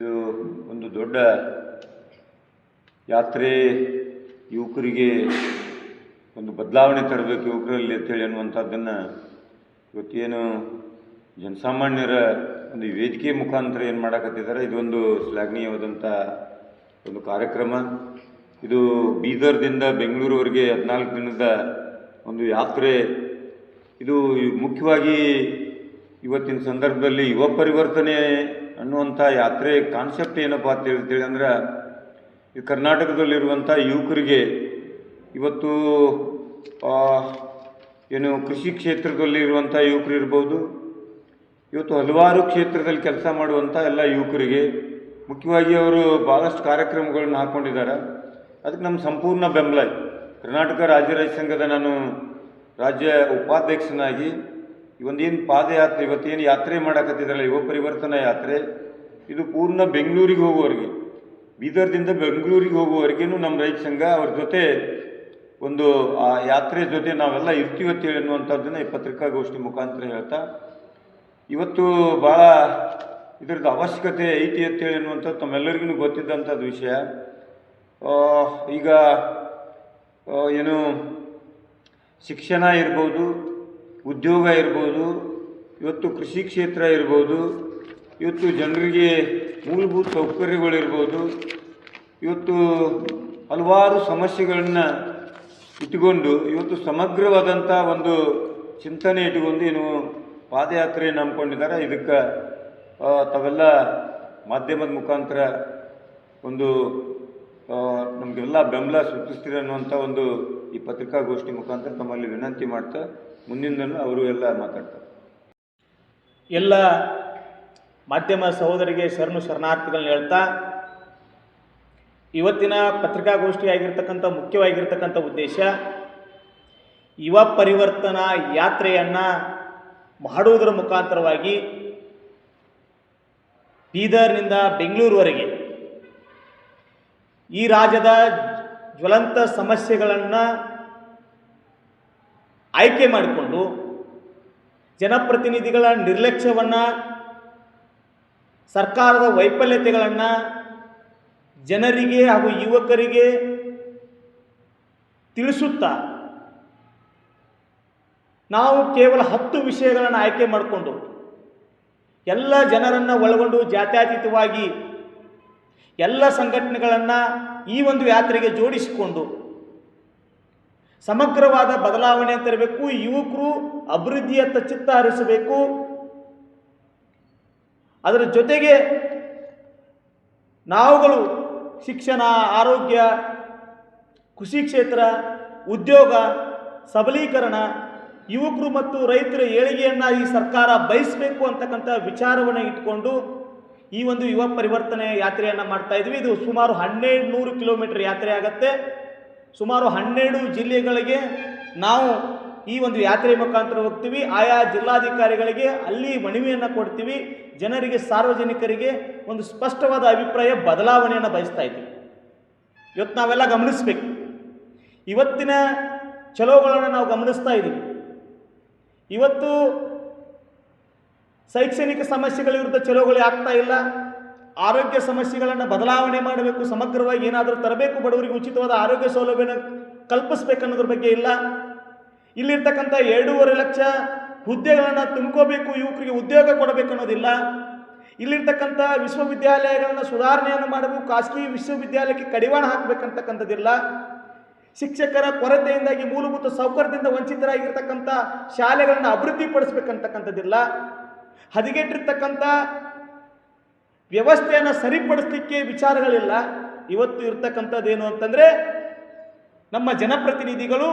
ಇದು ಒಂದು ದೊಡ್ಡ ಯಾತ್ರೆ, ಯುವಕರಿಗೆ ಒಂದು ಬದಲಾವಣೆ ತರಬೇಕು ಯುವಕರಲ್ಲಿ ಅಂತೇಳಿ ಅನ್ನುವಂಥದ್ದನ್ನು ಇವತ್ತೇನು ಜನಸಾಮಾನ್ಯರ ಒಂದು ವೇದಿಕೆ ಮುಖಾಂತರ ಏನು ಮಾಡಕತ್ತಿದ್ದಾರೆ ಇದೊಂದು ಶ್ಲಾಘನೀಯವಾದಂಥ ಒಂದು ಕಾರ್ಯಕ್ರಮ. ಇದು ಬೀದರ್ದಿಂದ ಬೆಂಗಳೂರುವರೆಗೆ ಹದಿನಾಲ್ಕು ದಿನದ ಒಂದು ಯಾತ್ರೆ. ಇದು ಮುಖ್ಯವಾಗಿ ಇವತ್ತಿನ ಸಂದರ್ಭದಲ್ಲಿ ಯುವ ಪರಿವರ್ತನೆ ಅನ್ನುವಂಥ ಯಾತ್ರೆ ಕಾನ್ಸೆಪ್ಟ್ ಏನಪ್ಪ ಅಂತ ಹೇಳ್ತೀವಿ ಅಂದ್ರೆ, ಈ ಕರ್ನಾಟಕದಲ್ಲಿರುವಂಥ ಯುವಕರಿಗೆ ಇವತ್ತು ಏನು ಕೃಷಿ ಕ್ಷೇತ್ರದಲ್ಲಿ ಇರುವಂಥ ಯುವಕರು ಇರ್ಬೋದು, ಇವತ್ತು ಹಲವಾರು ಕ್ಷೇತ್ರದಲ್ಲಿ ಕೆಲಸ ಮಾಡುವಂಥ ಎಲ್ಲ ಯುವಕರಿಗೆ ಮುಖ್ಯವಾಗಿ ಅವರು ಭಾಳಷ್ಟು ಕಾರ್ಯಕ್ರಮಗಳನ್ನ ಹಾಕ್ಕೊಂಡಿದ್ದಾರೆ ಅದಕ್ಕೆ ನಮ್ಮ ಸಂಪೂರ್ಣ ಬೆಂಬಲ ಕರ್ನಾಟಕ ರಾಜ್ಯ ರೈತ ಸಂಘದ ನಾನು ರಾಜ್ಯ ಉಪಾಧ್ಯಕ್ಷನಾಗಿ ಇವೊಂದೇನು ಪಾದಯಾತ್ರೆ, ಇವತ್ತೇನು ಯಾತ್ರೆ ಮಾಡಕತ್ತಿದ್ರಲ್ಲ, ಯುವ ಪರಿವರ್ತನ ಯಾತ್ರೆ, ಇದು ಪೂರ್ಣ ಬೆಂಗಳೂರಿಗೆ ಹೋಗುವವರೆಗೆ. ಬೀದರ್ದಿಂದ ಬೆಂಗಳೂರಿಗೆ ಹೋಗುವವರೆಗೂ ನಮ್ಮ ರೈತ ಸಂಘ ಅವ್ರ ಜೊತೆ ಒಂದು, ಆ ಯಾತ್ರೆ ಜೊತೆ ನಾವೆಲ್ಲ ಇರ್ತೀವತ್ತೇಳಿ ಅನ್ನುವಂಥದ್ದನ್ನು ಈ ಪತ್ರಿಕಾಗೋಷ್ಠಿ ಮುಖಾಂತರ ಹೇಳ್ತಾ, ಇವತ್ತು ಭಾಳ ಇದ್ರದ್ದು ಅವಶ್ಯಕತೆ ಐತಿ ಅಂತೇಳಿ ಅನ್ನುವಂಥದ್ದು ತಮ್ಮೆಲ್ಲರಿಗೂ ಗೊತ್ತಿದ್ದಂಥದ್ದು ವಿಷಯ. ಈಗ ಏನು ಶಿಕ್ಷಣ ಇರ್ಬೋದು ಉದ್ಯೋಗ ಇರ್ಬೋದು, ಇವತ್ತು ಕೃಷಿ ಕ್ಷೇತ್ರ ಇರ್ಬೋದು, ಇವತ್ತು ಜನರಿಗೆ ಮೂಲಭೂತ ಸೌಕರ್ಯಗಳಿರ್ಬೋದು ಇವತ್ತು ಹಲವಾರು ಸಮಸ್ಯೆಗಳನ್ನು ಇಟ್ಟುಕೊಂಡು, ಇವತ್ತು ಸಮಗ್ರವಾದಂಥ ಒಂದು ಚಿಂತನೆ ಇಟ್ಟುಕೊಂಡು ಏನು ಪಾದಯಾತ್ರೆ ನಂಬ್ಕೊಂಡಿದ್ದಾರೆ ಇದಕ್ಕೆ ತಾವೆಲ್ಲ ಮಾಧ್ಯಮದ ಮುಖಾಂತರ ಒಂದು ನಮಗೆಲ್ಲ ಬೆಂಬಲ ಸೂಚಿಸ್ತೀರಿ ಅನ್ನುವಂಥ ಒಂದು ಈ ಪತ್ರಿಕಾಗೋಷ್ಠಿ ಮುಖಾಂತರ ತಮ್ಮಲ್ಲಿ ವಿನಂತಿ ಮಾಡ್ತಾ ಮುಂದಿನ ಅವರು ಎಲ್ಲ ಮಾತಾಡ್ತಾರೆ. ಎಲ್ಲ ಮಾಧ್ಯಮ ಸಹೋದರಿಗೆ ಶರಣು ಶರಣಾರ್ಥಿಗಳನ್ನ ಹೇಳ್ತಾ ಇವತ್ತಿನ ಪತ್ರಿಕಾಗೋಷ್ಠಿ ಆಗಿರ್ತಕ್ಕಂಥ ಮುಖ್ಯವಾಗಿರ್ತಕ್ಕಂಥ ಉದ್ದೇಶ ಯುವ ಪರಿವರ್ತನಾ ಯಾತ್ರೆಯನ್ನು ಮಾಡುವುದರ ಮುಖಾಂತರವಾಗಿ ಬೀದರ್ನಿಂದ ಬೆಂಗಳೂರುವರೆಗೆ ಈ ರಾಜ್ಯದ ಜ್ವಲಂತ ಸಮಸ್ಯೆಗಳನ್ನು ಆಯ್ಕೆ ಮಾಡಿಕೊಂಡು ಜನಪ್ರತಿನಿಧಿಗಳ ನಿರ್ಲಕ್ಷ್ಯವನ್ನು, ಸರ್ಕಾರದ ವೈಫಲ್ಯತೆಗಳನ್ನು ಜನರಿಗೆ ಹಾಗೂ ಯುವಕರಿಗೆ ತಿಳಿಸುತ್ತಾ ನಾವು ಕೇವಲ ಹತ್ತು ವಿಷಯಗಳನ್ನು ಆಯ್ಕೆ ಮಾಡಿಕೊಂಡು ಎಲ್ಲ ಜನರನ್ನು ಒಳಗೊಂಡು ಜಾತ್ಯತೀತವಾಗಿ ಎಲ್ಲ ಸಂಘಟನೆಗಳನ್ನು ಈ ಒಂದು ಯಾತ್ರೆಗೆ ಜೋಡಿಸಿಕೊಂಡು ಸಮಗ್ರವಾದ ಬದಲಾವಣೆ ತರಬೇಕು ಯುವಕರು ಅಭಿವೃದ್ಧಿಯತ್ತ ಚಿತ್ತ ಹರಿಸಬೇಕು. ಅದರ ಜೊತೆಗೆ ನಾವುಗಳು ಶಿಕ್ಷಣ, ಆರೋಗ್ಯ, ಕೃಷಿ ಕ್ಷೇತ್ರ, ಉದ್ಯೋಗ, ಸಬಲೀಕರಣ, ಯುವಕರು ಮತ್ತು ರೈತರ ಏಳಿಗೆಯನ್ನು ಈ ಸರ್ಕಾರ ಬಯಸಬೇಕು ಅಂತಕ್ಕಂಥ ವಿಚಾರವನ್ನು ಇಟ್ಕೊಂಡು ಈ ಒಂದು ಯುವ ಪರಿವರ್ತನೆ ಯಾತ್ರೆಯನ್ನು ಮಾಡ್ತಾ ಇದ್ವಿ. ಇದು ಸುಮಾರು ಹನ್ನೆರಡು ನೂರು ಕಿಲೋಮೀಟರ್ ಯಾತ್ರೆ ಆಗತ್ತೆ. ಸುಮಾರು ಹನ್ನೆರಡು ಜಿಲ್ಲೆಗಳಿಗೆ ನಾವು ಈ ಒಂದು ಯಾತ್ರೆ ಮುಖಾಂತರ ಹೋಗ್ತೀವಿ. ಆಯಾ ಜಿಲ್ಲಾಧಿಕಾರಿಗಳಿಗೆ ಅಲ್ಲಿ ಮನವಿಯನ್ನು ಕೊಡ್ತೀವಿ. ಜನರಿಗೆ, ಸಾರ್ವಜನಿಕರಿಗೆ ಒಂದು ಸ್ಪಷ್ಟವಾದ ಅಭಿಪ್ರಾಯ, ಬದಲಾವಣೆಯನ್ನು ಬಯಸ್ತಾ ಇದ್ದೀವಿ. ಇವತ್ತು ನಾವೆಲ್ಲ ಗಮನಿಸಬೇಕು. ಇವತ್ತಿನ ಚಲೋಗಳನ್ನು ನಾವು ಗಮನಿಸ್ತಾ ಇದ್ದೀವಿ. ಇವತ್ತು ಶೈಕ್ಷಣಿಕ ಸಮಸ್ಯೆಗಳ ವಿರುದ್ಧ ಚಲೋಗಳು ಆಗ್ತಾ ಇಲ್ಲ. ಆರೋಗ್ಯ ಸಮಸ್ಯೆಗಳನ್ನು ಬದಲಾವಣೆ ಮಾಡಬೇಕು, ಸಮಗ್ರವಾಗಿ ಏನಾದರೂ ತರಬೇಕು, ಬಡವರಿಗೆ ಉಚಿತವಾದ ಆರೋಗ್ಯ ಸೌಲಭ್ಯನ ಕಲ್ಪಿಸಬೇಕನ್ನೋದ್ರ ಬಗ್ಗೆ ಇಲ್ಲ. ಇಲ್ಲಿರ್ತಕ್ಕಂಥ ಎರಡೂವರೆ ಲಕ್ಷ ಹುದ್ದೆಗಳನ್ನು ತುಂಬ್ಕೋಬೇಕು, ಯುವಕರಿಗೆ ಉದ್ಯೋಗ ಕೊಡಬೇಕು ಅನ್ನೋದಿಲ್ಲ. ಇಲ್ಲಿರ್ತಕ್ಕಂಥ ವಿಶ್ವವಿದ್ಯಾಲಯಗಳನ್ನು ಸುಧಾರಣೆಯನ್ನು ಮಾಡಬೇಕು, ಖಾಸಗಿ ವಿಶ್ವವಿದ್ಯಾಲಯಕ್ಕೆ ಕಡಿವಾಣ ಹಾಕಬೇಕಂತಕ್ಕಂಥದ್ದಿಲ್ಲ. ಶಿಕ್ಷಕರ ಕೊರತೆಯಿಂದಾಗಿ ಮೂಲಭೂತ ಸೌಕರ್ಯದಿಂದ ವಂಚಿತರಾಗಿರ್ತಕ್ಕಂಥ ಶಾಲೆಗಳನ್ನು ಅಭಿವೃದ್ಧಿಪಡಿಸ್ಬೇಕಂತಕ್ಕಂಥದ್ದಿಲ್ಲ. ಹದಗೆಟ್ಟಿರ್ತಕ್ಕಂಥ ವ್ಯವಸ್ಥೆಯನ್ನು ಸರಿಪಡಿಸಲಿಕ್ಕೆ ವಿಚಾರಗಳಿಲ್ಲ. ಇವತ್ತು ಇರ್ತಕ್ಕಂಥದ್ದೇನು ಅಂತಂದರೆ ನಮ್ಮ ಜನಪ್ರತಿನಿಧಿಗಳು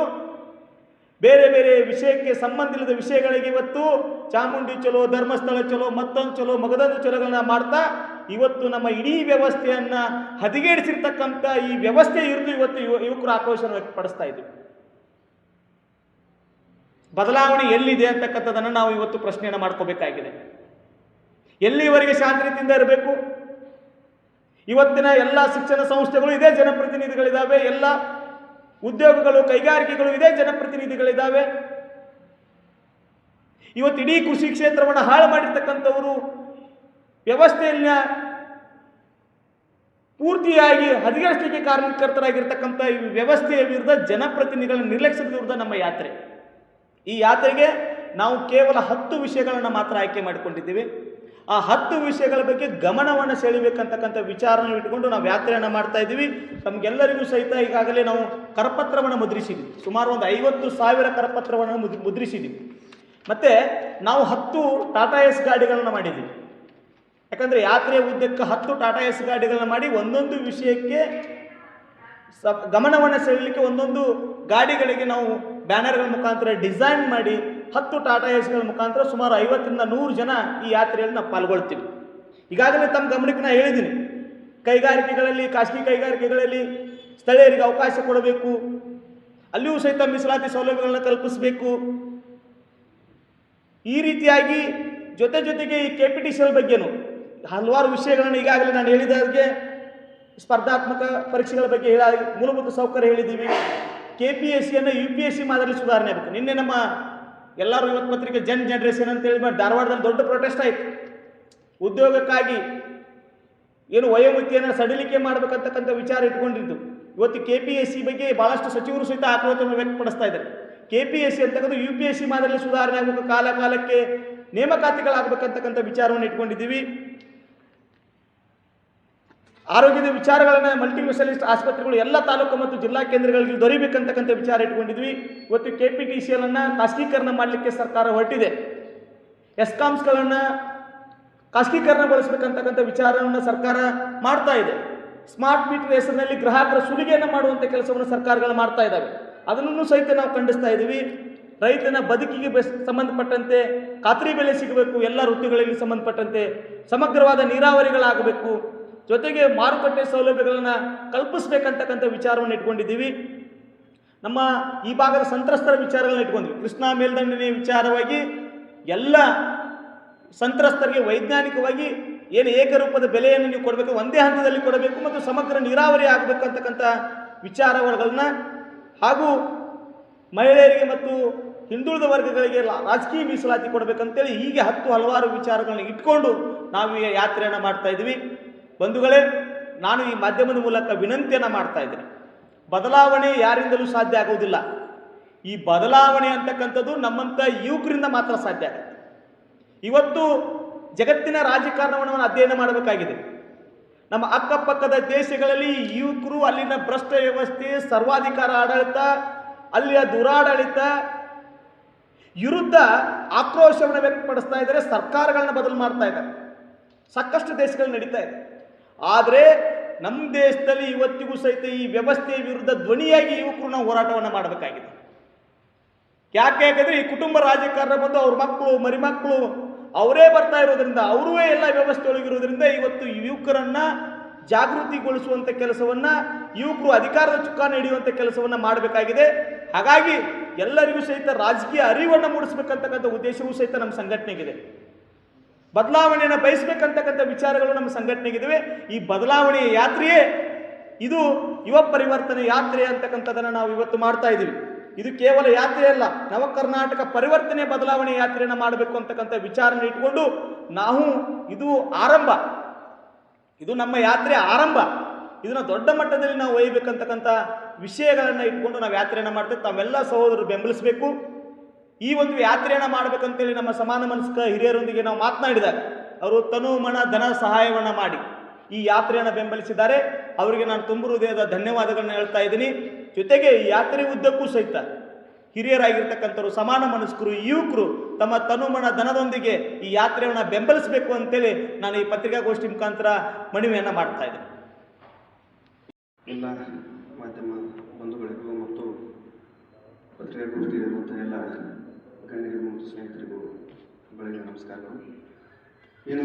ಬೇರೆ ಬೇರೆ ವಿಷಯಕ್ಕೆ ಸಂಬಂಧಿಸಿದ ವಿಷಯಗಳಿಗೆ ಇವತ್ತು ಚಾಮುಂಡಿ ಚಲೋ, ಧರ್ಮಸ್ಥಳ ಚಲೋ, ಮತ್ತೊಂದು ಚಲೋ, ಮಗದೊಂದು ಚಲೋಗಳನ್ನ ಮಾಡ್ತಾ ಇವತ್ತು ನಮ್ಮ ಇಡೀ ವ್ಯವಸ್ಥೆಯನ್ನು ಹದಗೆಡಿಸಿರ್ತಕ್ಕಂಥ ಈ ವ್ಯವಸ್ಥೆ ಇರಿದು ಇವತ್ತು ಯುವ, ಯುವಕರು ಆಕ್ರೋಶನ ವ್ಯಕ್ತಪಡಿಸ್ತಾ ಇದ್ದೀವಿ ಬದಲಾವಣೆ ಎಲ್ಲಿದೆ ಅಂತಕ್ಕಂಥದ್ದನ್ನು ನಾವು ಇವತ್ತು ಪ್ರಶ್ನೆಯನ್ನು ಮಾಡ್ಕೋಬೇಕಾಗಿದೆ. ಎಲ್ಲಿವರೆಗೆ ಶಾಂತಿಯಿಂದ ಇರಬೇಕು? ಇವತ್ತಿನ ಎಲ್ಲ ಶಿಕ್ಷಣ ಸಂಸ್ಥೆಗಳು ಇದೇ ಜನಪ್ರತಿನಿಧಿಗಳಿದ್ದಾವೆ ಎಲ್ಲ ಉದ್ಯೋಗಗಳು, ಕೈಗಾರಿಕೆಗಳು ಇದೇ ಜನಪ್ರತಿನಿಧಿಗಳಿದ್ದಾವೆ ಇವತ್ತು ಇಡೀ ಕೃಷಿ ಕ್ಷೇತ್ರವನ್ನು ಹಾಳು ಮಾಡಿರ್ತಕ್ಕಂಥವರು ವ್ಯವಸ್ಥೆಯನ್ನ ಪೂರ್ತಿಯಾಗಿ ಹದಿಗೆಡಿಸಲಿಕ್ಕೆ ಕಾರಣಕರ್ತರಾಗಿರ್ತಕ್ಕಂಥ ಈ ವ್ಯವಸ್ಥೆಯ ವಿರುದ್ಧ ಜನಪ್ರತಿನಿಧಿಗಳ ನಿರ್ಲಕ್ಷ್ಯದ ವಿರುದ್ಧ ನಮ್ಮ ಯಾತ್ರೆ. ಈ ಯಾತ್ರೆಗೆ ನಾವು ಕೇವಲ ಹತ್ತು ವಿಷಯಗಳನ್ನು ಮಾತ್ರ ಆಯ್ಕೆ ಮಾಡಿಕೊಂಡಿದ್ದೀವಿ. ಆ ಹತ್ತು ವಿಷಯಗಳ ಬಗ್ಗೆ ಗಮನವನ್ನು ಸೆಳಿಬೇಕಂತಕ್ಕಂಥ ವಿಚಾರನ ಇಟ್ಕೊಂಡು ನಾವು ಯಾತ್ರೆಯನ್ನು ಮಾಡ್ತಾ ಇದ್ದೀವಿ. ತಮಗೆಲ್ಲರಿಗೂ ಸಹಿತ ಈಗಾಗಲೇ ನಾವು ಕರಪತ್ರವನ್ನು ಮುದ್ರಿಸಿದ್ವಿ. ಸುಮಾರು ಒಂದು ಐವತ್ತು ಸಾವಿರ ಕರಪತ್ರವನ್ನು ಮುದ್ ಮುದ್ರಿಸಿದ್ದೀವಿ ಮತ್ತು ನಾವು ಹತ್ತು ಟಾಟಾ ಎಸ್ ಗಾಡಿಗಳನ್ನು ಮಾಡಿದ್ದೀವಿ ಯಾಕಂದರೆ ಯಾತ್ರೆಯ ಉದ್ದಕ್ಕೆ ಹತ್ತು ಟಾಟಾ ಎಸ್ ಗಾಡಿಗಳನ್ನು ಮಾಡಿ ಒಂದೊಂದು ವಿಷಯಕ್ಕೆ ಸ ಗಮನವನ್ನು ಸೆಳಲಿಕ್ಕೆ ಒಂದೊಂದು ಗಾಡಿಗಳಿಗೆ ನಾವು ಬ್ಯಾನರ್ಗಳ ಮುಖಾಂತರ ಡಿಸೈನ್ ಮಾಡಿ ಹತ್ತು ಟಾಟಾ ಏಸ್ಗಳ ಮುಖಾಂತರ ಸುಮಾರು ಐವತ್ತರಿಂದ ನೂರು ಜನ ಈ ಯಾತ್ರೆಯಲ್ಲಿ ನಾವು ಪಾಲ್ಗೊಳ್ತೀವಿ. ಈಗಾಗಲೇ ತಮ್ಮ ಗಮನಕ್ಕೆ ನಾನು ಹೇಳಿದ್ದೀನಿ. ಕೈಗಾರಿಕೆಗಳಲ್ಲಿ, ಖಾಸಗಿ ಕೈಗಾರಿಕೆಗಳಲ್ಲಿ ಸ್ಥಳೀಯರಿಗೆ ಅವಕಾಶ ಕೊಡಬೇಕು. ಅಲ್ಲಿಯೂ ಸಹಿತ ಮೀಸಲಾತಿ ಸೌಲಭ್ಯಗಳನ್ನ ಕಲ್ಪಿಸಬೇಕು ಈ ರೀತಿಯಾಗಿ ಜೊತೆ ಜೊತೆಗೆ ಈ ಕೆ ಪಿ ಟಿ ಸಿ ಬಗ್ಗೆನು ಹಲವಾರು ವಿಷಯಗಳನ್ನು ಈಗಾಗಲೇ ನಾನು ಹೇಳಿದ ಹಾಗೆ ಸ್ಪರ್ಧಾತ್ಮಕ ಪರೀಕ್ಷೆಗಳ ಬಗ್ಗೆ ಹೇಳ ಮೂಲಭೂತ ಸೌಕರ್ಯ ಹೇಳಿದ್ದೀವಿ. ಕೆ ಪಿ ಎಸ್ ಸಿಯನ್ನು ಯು ಪಿ ಎಸ್ ಸಿ ಮಾದರಿ ಸುಧಾರಣೆ ಆಗಬೇಕು ನಿನ್ನೆ ನಮ್ಮ ಎಲ್ಲರೂ ಇವತ್ತು ಪತ್ರಿಕೆ ಜನ್ ಜನರೇಷನ್ ಅಂತ ಹೇಳಿ ಧಾರವಾಡದಲ್ಲಿ ದೊಡ್ಡ ಪ್ರೊಟೆಸ್ಟ್ ಆಯಿತು. ಉದ್ಯೋಗಕ್ಕಾಗಿ ಏನು ವಯೋಮಿತಿಯನ್ನು ಸಡಿಲಿಕೆ ಮಾಡಬೇಕಂತಕ್ಕಂಥ ವಿಚಾರ ಇಟ್ಕೊಂಡಿದ್ದು. ಇವತ್ತು ಕೆ ಪಿ ಎಸ್ ಸಿ ಬಗ್ಗೆ ಭಾಳಷ್ಟು ಸಚಿವರು ಸಹಿತ ಆಕ್ರೋಶವನ್ನು ವ್ಯಕ್ತಪಡಿಸ್ತಾ ಇದ್ದಾರೆ. ಕೆ ಪಿ ಎಸ್ ಸಿ ಅಂತಕ್ಕಂಥ ಯು ಪಿ ಎಸ್ ಸಿ ಮಾದರಿ ಸುಧಾರಣೆ ಆಗಬೇಕು ಕಾಲ ಕಾಲಕ್ಕೆ ನೇಮಕಾತಿಗಳಾಗಬೇಕಂತಕ್ಕಂಥ ವಿಚಾರವನ್ನು ಇಟ್ಕೊಂಡಿದ್ದೀವಿ. ಆರೋಗ್ಯದ ವಿಚಾರಗಳನ್ನು ಮಲ್ಟಿ ಆಸ್ಪತ್ರೆಗಳು ಎಲ್ಲ ತಾಲೂಕು ಮತ್ತು ಜಿಲ್ಲಾ ಕೇಂದ್ರಗಳಿಗೆ ದೊರೀಬೇಕಂತಕ್ಕಂಥ ವಿಚಾರ ಇಟ್ಕೊಂಡಿದ್ವಿ. ಇವತ್ತು ಕೆ ಪಿ ಟಿ ಸಿ ಎಲನ್ನು ಖಾಸಗೀಕರಣ ಮಾಡಲಿಕ್ಕೆ ಸರ್ಕಾರ ಹೊರಟಿದೆ. ಎಸ್ಕಾಮ್ಸ್ಗಳನ್ನು ಖಾಸಗೀಕರಣಗೊಳಿಸಬೇಕಂತಕ್ಕಂಥ ವಿಚಾರವನ್ನು ಸರ್ಕಾರ ಮಾಡ್ತಾ ಇದೆ. ಸ್ಮಾರ್ಟ್ ಮೀಟರ್ ಹೆಸರಿನಲ್ಲಿ ಗ್ರಾಹಕರ ಸುಲಿಗೆಯನ್ನು ಮಾಡುವಂಥ ಕೆಲಸವನ್ನು ಸರ್ಕಾರಗಳು ಮಾಡ್ತಾ ಇದ್ದಾವೆ. ಅದನ್ನು ಸಹಿತ ನಾವು ಖಂಡಿಸ್ತಾ ಇದ್ದೀವಿ. ರೈತನ ಬದುಕಿಗೆ ಬೆಸ್, ಸಂಬಂಧಪಟ್ಟಂತೆ ಖಾತ್ರಿ ಬೆಲೆ ಸಿಗಬೇಕು, ಎಲ್ಲ ಋತುಗಳಲ್ಲಿ ಸಂಬಂಧಪಟ್ಟಂತೆ ಸಮಗ್ರವಾದ ನೀರಾವರಿಗಳಾಗಬೇಕು. ಜೊತೆಗೆ ಮಾರುಕಟ್ಟೆ ಸೌಲಭ್ಯಗಳನ್ನು ಕಲ್ಪಿಸ್ಬೇಕಂತಕ್ಕಂಥ ವಿಚಾರವನ್ನು ಇಟ್ಕೊಂಡಿದ್ದೀವಿ. ನಮ್ಮ ಈ ಭಾಗದ ಸಂತ್ರಸ್ತರ ವಿಚಾರಗಳನ್ನ ಇಟ್ಕೊಂಡ್ವಿ ಕೃಷ್ಣಾ ಮೇಲ್ದಂಡನೆ ವಿಚಾರವಾಗಿ ಎಲ್ಲ ಸಂತ್ರಸ್ತರಿಗೆ ವೈಜ್ಞಾನಿಕವಾಗಿ ಏನು ಏಕರೂಪದ ಬೆಲೆಯನ್ನು ನೀವು ಕೊಡಬೇಕು, ಒಂದೇ ಹಂತದಲ್ಲಿ ಕೊಡಬೇಕು ಮತ್ತು ಸಮಗ್ರ ನೀರಾವರಿ ಆಗಬೇಕು ಅಂತಕ್ಕಂಥ ವಿಚಾರಗಳನ್ನ ಹಾಗೂ ಮಹಿಳೆಯರಿಗೆ ಮತ್ತು ಹಿಂದುಳಿದ ವರ್ಗಗಳಿಗೆ ರಾಜಕೀಯ ಮೀಸಲಾತಿ ಕೊಡಬೇಕಂತೇಳಿ ಹೀಗೆ ಹತ್ತು ಹಲವಾರು ವಿಚಾರಗಳನ್ನ ಇಟ್ಕೊಂಡು ನಾವು ಈಗ ಯಾತ್ರೆಯನ್ನು ಮಾಡ್ತಾ ಇದ್ವಿ ಬಂಧುಗಳೇ, ನಾನು ಈ ಮಾಧ್ಯಮದ ಮೂಲಕ ವಿನಂತಿಯನ್ನು ಮಾಡ್ತಾ ಇದ್ದೀನಿ. ಬದಲಾವಣೆ ಯಾರಿಂದಲೂ ಸಾಧ್ಯ ಆಗುವುದಿಲ್ಲ. ಈ ಬದಲಾವಣೆ ಅಂತಕ್ಕಂಥದ್ದು ನಮ್ಮಂಥ ಯುವಕರಿಂದ ಮಾತ್ರ ಸಾಧ್ಯ ಆಗುತ್ತೆ. ಇವತ್ತು ಜಗತ್ತಿನ ರಾಜಕಾರಣವನ್ನು ಅಧ್ಯಯನ ಮಾಡಬೇಕಾಗಿದೆ. ನಮ್ಮ ಅಕ್ಕಪಕ್ಕದ ದೇಶಗಳಲ್ಲಿ ಯುವಕರು ಅಲ್ಲಿನ ಭ್ರಷ್ಟ ವ್ಯವಸ್ಥೆ, ಸರ್ವಾಧಿಕಾರ ಆಡಳಿತ, ಅಲ್ಲಿಯ ದುರಾಡಳಿತ, ವಿರುದ್ಧ ಆಕ್ರೋಶವನ್ನು ವ್ಯಕ್ತಪಡಿಸ್ತಾ ಇದ್ದಾರೆ, ಸರ್ಕಾರಗಳನ್ನ ಬದಲು ಮಾಡ್ತಾ ಇದ್ದಾರೆ. ಸಾಕಷ್ಟು ದೇಶಗಳು ನಡೀತಾ ಇದೆ. ಆದರೆ ನಮ್ಮ ದೇಶದಲ್ಲಿ ಇವತ್ತಿಗೂ ಸಹಿತ ಈ ವ್ಯವಸ್ಥೆಯ ವಿರುದ್ಧ ಧ್ವನಿಯಾಗಿ ಯುವಕರು ನಾವು ಹೋರಾಟವನ್ನು ಮಾಡಬೇಕಾಗಿದೆ. ಯಾಕೆ ಯಾಕಂದ್ರೆ ಈ ಕುಟುಂಬ ರಾಜಕಾರಣ ಬಂದು ಅವ್ರ ಮಕ್ಕಳು, ಮರಿಮಕ್ಕಳು ಅವರೇ ಬರ್ತಾ ಇರೋದ್ರಿಂದ, ಅವರೂ ಎಲ್ಲ ವ್ಯವಸ್ಥೆ ಒಳಗಿರೋದ್ರಿಂದ ಇವತ್ತು ಯುವಕರನ್ನು ಜಾಗೃತಿಗೊಳಿಸುವಂಥ ಕೆಲಸವನ್ನ, ಯುವಕರು ಅಧಿಕಾರದ ಚುಕ್ಕಾಣಿ ಹಿಡಿಯುವಂಥ ಕೆಲಸವನ್ನ ಮಾಡಬೇಕಾಗಿದೆ. ಹಾಗಾಗಿ ಎಲ್ಲರಿಗೂ ಸಹಿತ ರಾಜಕೀಯ ಅರಿವನ್ನು ಮೂಡಿಸಬೇಕಂತಕ್ಕಂಥ ಉದ್ದೇಶವೂ ಸಹಿತ ನಮ್ಮ ಸಂಘಟನೆಗಿದೆ. ಬದಲಾವಣೆಯನ್ನು ಬಯಸಬೇಕಂತಕ್ಕಂಥ ವಿಚಾರಗಳು ನಮ್ಮ ಸಂಘಟನೆಗಿದ್ದಾವೆ ಈ ಬದಲಾವಣೆಯ ಯಾತ್ರೆಯೇ, ಇದು ಯುವ ಪರಿವರ್ತನೆ ಯಾತ್ರೆ ಅಂತಕ್ಕಂಥದ್ದನ್ನು ನಾವು ಇವತ್ತು ಮಾಡ್ತಾ ಇದ್ದೀವಿ. ಇದು ಕೇವಲ ಯಾತ್ರೆ ಅಲ್ಲ ನವ ಕರ್ನಾಟಕ ಪರಿವರ್ತನೆ ಬದಲಾವಣೆ ಯಾತ್ರೆಯನ್ನು ಮಾಡಬೇಕು ಅಂತಕ್ಕಂಥ ವಿಚಾರನ ಇಟ್ಕೊಂಡು ನಾವು ಇದು ಆರಂಭ. ಇದು ನಮ್ಮ ಯಾತ್ರೆ ಆರಂಭ. ಇದನ್ನ ದೊಡ್ಡ ಮಟ್ಟದಲ್ಲಿ ನಾವು ಒಯ್ಯಬೇಕಂತಕ್ಕಂಥ ವಿಷಯಗಳನ್ನು ಇಟ್ಕೊಂಡು ನಾವು ಯಾತ್ರೆಯನ್ನು ಮಾಡ್ತೇವೆ. ತಾವೆಲ್ಲ ಸಹೋದರರು ಬೆಂಬಲಿಸಬೇಕು. ಈ ಒಂದು ಯಾತ್ರೆಯನ್ನು ಮಾಡ್ಬೇಕಂತೇಳಿ ನಮ್ಮ ಸಮಾನ ಮನಸ್ಕ ಹಿರಿಯರೊಂದಿಗೆ ನಾವು ಮಾತನಾಡಿದಾಗ ಅವರು ತನು ಮನ ಧನ ಸಹಾಯವನ್ನು ಮಾಡಿ ಈ ಯಾತ್ರೆಯನ್ನು ಬೆಂಬಲಿಸಿದ್ದಾರೆ. ಅವರಿಗೆ ನಾನು ತುಂಬ ಹೃದಯದ ಧನ್ಯವಾದಗಳನ್ನ ಹೇಳ್ತಾ ಇದ್ದೀನಿ. ಜೊತೆಗೆ ಈ ಯಾತ್ರೆ ಉದ್ದಕ್ಕೂ ಸಹಿತ ಹಿರಿಯರಾಗಿರ್ತಕ್ಕಂಥವ್ರು, ಸಮಾನ ಮನಸ್ಕರು, ಯುವಕರು ತಮ್ಮ ತನುಮನ ಧನದೊಂದಿಗೆ ಈ ಯಾತ್ರೆಯನ್ನು ಬೆಂಬಲಿಸಬೇಕು ಅಂತೇಳಿ ನಾನು ಈ ಪತ್ರಿಕಾಗೋಷ್ಠಿ ಮುಖಾಂತರ ಮನವಿಯನ್ನು ಮಾಡ್ತಾ ಇದ್ದೀನಿ. ಎಲ್ಲ ಮಾಧ್ಯಮ ಬಂಧುಗಳಿಗೂ ಮತ್ತು ಪತ್ರಿಕಾಗೋಷ್ಠಿ ಎಲ್ಲ ಗಣ್ಯರಿಗೂ ಮತ್ತು ಸ್ನೇಹಿತರಿಗೂ ಬೆಳಗ್ಗೆ ನಮಸ್ಕಾರಗಳು ಏನು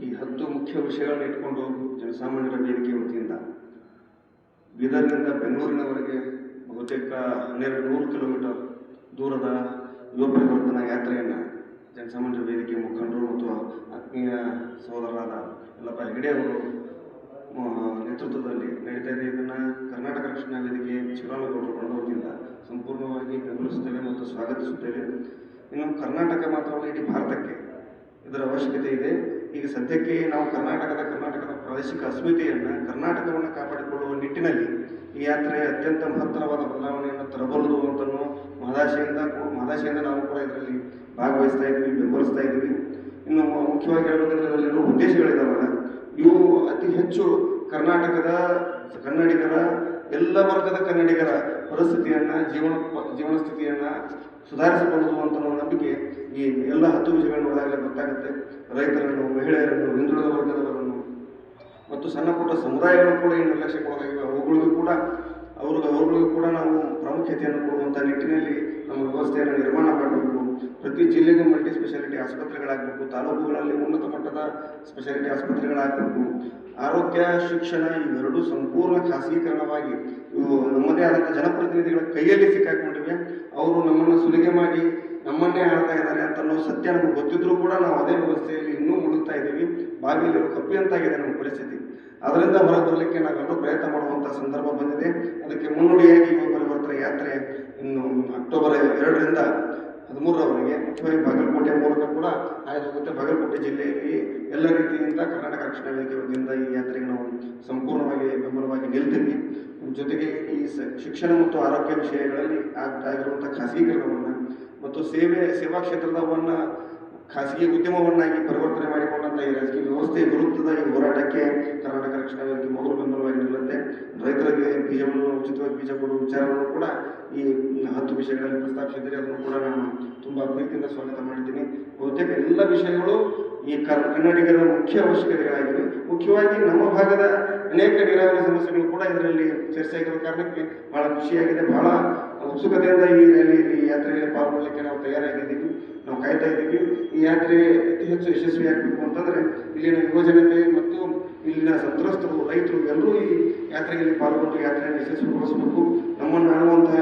ಈ ಹತ್ತು ಮುಖ್ಯ ವಿಷಯಗಳನ್ನ ಇಟ್ಕೊಂಡು ಜನಸಾಮಾನ್ಯರ ವೇದಿಕೆ ವತಿಯಿಂದ ಬೀದರ್ನಿಂದ ಬೆಂಗಳೂರಿನವರೆಗೆ ಬಹುತೇಕ ಹನ್ನೆರಡು ನೂರು ಕಿಲೋಮೀಟರ್ ದೂರದ ಯುವ ಪರಿವರ್ತನಾ ಯಾತ್ರೆಯನ್ನು ಜನಸಾಮಾನ್ಯರ ವೇದಿಕೆ ಮುಖಂಡರು ಮತ್ತು ಆತ್ಮೀಯ ಸಹೋದರರಾದ ಎಲ್ಲಪ್ಪ ಹೆಗಡೆ ಅವರು ನೇತೃತ್ವದಲ್ಲಿ ನಡೀತಾ ಇದೆ. ಇದನ್ನು ಕರ್ನಾಟಕ ರಕ್ಷಣಾ ವೇದಿಕೆ ಶಿವರಾಮೇಗೌಡರು ಕೊಂಡೋಗಿಲ್ಲ ಸಂಪೂರ್ಣವಾಗಿ ಬೆಂಬಲಿಸುತ್ತೇವೆ ಮತ್ತು ಸ್ವಾಗತಿಸುತ್ತೇವೆ. ಇನ್ನು ಕರ್ನಾಟಕ ಮಾತ್ರವಲ್ಲ, ಇಡೀ ಭಾರತಕ್ಕೆ ಇದರ ಅವಶ್ಯಕತೆ ಇದೆ. ಈಗ ಸದ್ಯಕ್ಕೆ ನಾವು ಕರ್ನಾಟಕದ ಕರ್ನಾಟಕದ ಪ್ರಾದೇಶಿಕ ಅಸ್ಮಿತೆಯನ್ನು, ಕರ್ನಾಟಕವನ್ನು ಕಾಪಾಡಿಕೊಳ್ಳುವ ನಿಟ್ಟಿನಲ್ಲಿ ಈ ಯಾತ್ರೆ ಅತ್ಯಂತ ಮಹತ್ತರವಾದ ಬದಲಾವಣೆಯನ್ನು ತರಬಲ್ಲದು ಅಂತಲೂ ಮಹದಾಶೆಯಿಂದ ಮಹದಾಶೆಯಿಂದ ನಾವು ಕೂಡ ಇದರಲ್ಲಿ ಭಾಗವಹಿಸ್ತಾ ಇದ್ದೀವಿ ಬೆಂಬಲಿಸ್ತಾ ಇದ್ದೀವಿ ಇನ್ನು ಮುಖ್ಯವಾಗಿ ಹೇಳಬೇಕಂದ್ರೆ ಇದರಲ್ಲಿರೋ ಉದ್ದೇಶಗಳಿದಾವಲ್ಲ. ಇವು ಅತಿ ಹೆಚ್ಚು ಕರ್ನಾಟಕದ, ಕನ್ನಡಿಗರ, ಎಲ್ಲ ವರ್ಗದ ಕನ್ನಡಿಗರ ಪರಿಸ್ಥಿತಿಯನ್ನ, ಜೀವನ ಜೀವನ ಸ್ಥಿತಿಯನ್ನ ಸುಧಾರಿಸಿಕೊಳ್ಳುವುದು ಅಂತ ಅನ್ನೋ ನಂಬಿಕೆ ಈ ಎಲ್ಲ ಹತ್ತು ವಿಷಯಗಳನ್ನು ನೋಡಿದಾಗಲೇ ಗೊತ್ತಾಗುತ್ತೆ. ರೈತರನ್ನು, ಮಹಿಳೆಯರನ್ನು, ಹಿಂದುಳಿದ ವರ್ಗದವರನ್ನು, ಮತ್ತು ಸಣ್ಣ ಪುಟ್ಟ ಸಮುದಾಯಗಳು ಕೂಡ ಈ ನಿರ್ಲಕ್ಷ್ಯಕ್ಕೊಳಗಾಗಿವೆ. ಅವುಗಳಿಗೂ ಕೂಡ ಅವ್ರಿಗೆ ಅವ್ರಿಗೂ ಕೂಡ ನಾವು ಪ್ರಾಮುಖ್ಯತೆಯನ್ನು ಕೊಡುವಂಥ ನಿಟ್ಟಿನಲ್ಲಿ ನಮ್ಮ ವ್ಯವಸ್ಥೆಯನ್ನು ನಿರ್ಮಾಣ ಮಾಡಬೇಕು. ಪ್ರತಿ ಜಿಲ್ಲೆಗೆ ಮಲ್ಟಿ ಸ್ಪೆಷಾಲಿಟಿ ಆಸ್ಪತ್ರೆಗಳಾಗಬೇಕು, ತಾಲೂಕುಗಳಲ್ಲಿ ಉನ್ನತ ಮಟ್ಟದ ಸ್ಪೆಷಾಲಿಟಿ ಆಸ್ಪತ್ರೆಗಳಾಗಬೇಕು. ಆರೋಗ್ಯ, ಶಿಕ್ಷಣ ಇವೆರಡೂ ಸಂಪೂರ್ಣ ಖಾಸಗೀಕರಣವಾಗಿ ನಮ್ಮದೇ ಆದಂಥ ಜನಪ್ರತಿನಿಧಿಗಳ ಕೈಯಲ್ಲಿ ಸಿಕ್ಕಾಕೊಂಡಿವೆ. ಅವರು ನಮ್ಮನ್ನು ಸುಲಿಗೆ ಮಾಡಿ ನಮ್ಮನ್ನೇ ಆಳ್ತಾ ಇದ್ದಾರೆ ಅಂತ ಅನ್ನೋ ಸತ್ಯ ನಮಗೆ ಗೊತ್ತಿದ್ರೂ ಕೂಡ ನಾವು ಅದೇ ವ್ಯವಸ್ಥೆಯಲ್ಲಿ ಇನ್ನೂ ಮುಳುಗ್ತಾ ಇದ್ದೀವಿ. ಬಾವಿಯಲ್ಲಿರೋ ಕಪ್ಪಿಯಂತಾಗಿದೆ ನಮ್ಮ ಪರಿಸ್ಥಿತಿ. ಅದರಿಂದ ಹೊರಬರಲಿಕ್ಕೆ ನಾವೆಲ್ಲರೂ ಪ್ರಯತ್ನ ಮಾಡುವಂಥ ಸಂದರ್ಭ ಬಂದಿದೆ. ಅದಕ್ಕೆ ಮುನ್ನುಡಿಯಾಗಿ ಯುವ ಪರಿವರ್ತನೆ ಯಾತ್ರೆ ಇನ್ನು ಅಕ್ಟೋಬರ್ ಎರಡರಿಂದ ಹದಿಮೂರರವರೆಗೆ ಮುಖ್ಯವಾಗಿ ಬಾಗಲಕೋಟೆ ಮೂಲಕ ಕೂಡ ಹಾಯ್ದು ಹೋಗುತ್ತೆ ಬಾಗಲಕೋಟೆ ಜಿಲ್ಲೆಯಲ್ಲಿ ಎಲ್ಲ ರೀತಿಯಿಂದ ಕರ್ನಾಟಕ ರಕ್ಷಣಾ ವೇದಿಕೆ ವತಿಯಿಂದ ಈ ಯಾತ್ರೆಗೆ ನಾವು ಸಂಪೂರ್ಣವಾಗಿ ಬೆಂಬಲವಾಗಿ ನಿಲ್ತೀವಿ. ಜೊತೆಗೆ ಈ ಶಿಕ್ಷಣ ಮತ್ತು ಆರೋಗ್ಯ ವಿಷಯಗಳಲ್ಲಿ ಆಗ್ತಾ ಖಾಸಗೀಕರಣವನ್ನು ಮತ್ತು ಸೇವೆ, ಸೇವಾ ಕ್ಷೇತ್ರದವನ್ನು, ಖಾಸಗಿ ಉದ್ಯಮವನ್ನಾಗಿ ಪರಿವರ್ತನೆ ಮಾಡಿಕೊಂಡಂಥ ಈ ರಾಜಕೀಯ ವ್ಯವಸ್ಥೆ ವಿರುದ್ಧದ ಈ ಹೋರಾಟಕ್ಕೆ ಕರ್ನಾಟಕ ರಕ್ಷಣಾ ವೇದಿಕೆ ಮೊದಲು ಬೆಂಬಲವಾಗಿ ನಿಲ್ಲುತ್ತೆ. ರೈತರಿಗೆ ಬೀಜವನ್ನು ಉಚಿತವಾಗಿ ಬೀಜ ಕೊಡುವ ವಿಚಾರವನ್ನು ಕೂಡ ಈ ಹತ್ತು ವಿಷಯಗಳಲ್ಲಿ ಪ್ರಸ್ತಾಪಿಸಿದರೆ ಅದನ್ನು ಕೂಡ ನಾನು ತುಂಬ ಪ್ರೀತಿಯಿಂದ ಸ್ವಾಗತ ಮಾಡ್ತೀನಿ. ಬಹುತೇಕ ಎಲ್ಲ ವಿಷಯಗಳು ಈ ಕನ್ನಡಿಗರ ಮುಖ್ಯ ಅವಶ್ಯಕತೆಗಳಾಗಿವೆ. ಮುಖ್ಯವಾಗಿ ನಮ್ಮ ಭಾಗದ ಅನೇಕ ನೀರಾವರಿ ಸಮಸ್ಯೆಗಳು ಕೂಡ ಇದರಲ್ಲಿ ಚರ್ಚೆ ಆಗಿರೋ ಕಾರಣಕ್ಕೆ ಬಹಳ ಖುಷಿಯಾಗಿದೆ. ಬಹಳ ಉತ್ಸುಕತೆಯಿಂದ ಈ ರ್ಯಾಲಿಯಲ್ಲಿ ಈ ಯಾತ್ರೆಯಲ್ಲಿ ಪಾಲ್ಗೊಳ್ಳಲಿಕ್ಕೆ ನಾವು ತಯಾರಾಗಿದ್ದೀವಿ. ನಾವು ಕಾಯ್ತಾ ಇದ್ದೀವಿ. ಈ ಯಾತ್ರೆ ಅತಿ ಹೆಚ್ಚು ಯಶಸ್ವಿಯಾಗಬೇಕು ಅಂತಂದರೆ ಇಲ್ಲಿನ ಯುವಜನತೆ ಮತ್ತು ಇಲ್ಲಿನ ಸಂತ್ರಸ್ತರು, ರೈತರು ಎಲ್ಲರೂ ಈ ಯಾತ್ರೆಯಲ್ಲಿ ಪಾಲ್ಗೊಂಡು ಯಾತ್ರೆಯನ್ನು ಯಶಸ್ವಿಗೊಳಿಸಬೇಕು. ನಮ್ಮನ್ನು ಆಳುವಂತಹ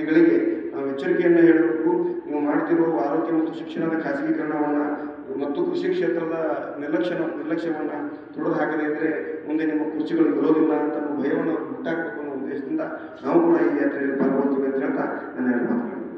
ಜನಪ್ರತಿನಿಧಿಗಳಿಗೆ ನಾವು ಎಚ್ಚರಿಕೆಯನ್ನು ಹೇಳಬೇಕು. ನೀವು ಮಾಡ್ತಿರೋ ಆರೋಗ್ಯ ಮತ್ತು ಶಿಕ್ಷಣದ ಖಾಸಗೀಕರಣವನ್ನು ಮತ್ತು ಕೃಷಿ ಕ್ಷೇತ್ರದ ನಿರ್ಲಕ್ಷ್ಯ ನಿರ್ಲಕ್ಷ್ಯವನ್ನು ತೊಡೆದು ಹಾಕದೇ ಇದ್ದರೆ ಮುಂದೆ ನಿಮ್ಮ ಕುರ್ಚಿಗಳು ಇರೋದಿಲ್ಲ ಅಂತ ಭಯವನ್ನು ಹುಟ್ಟಾಕಬೇಕು ಅನ್ನೋ ಉದ್ದೇಶದಿಂದ ನಾವು ಕೂಡ ಈ ಯಾತ್ರೆಯಲ್ಲಿ ಪಾಲ್ಗೊಳ್ತೀವಿ ಅಂತ ನನ್ನ ಮಾತುಗಳು.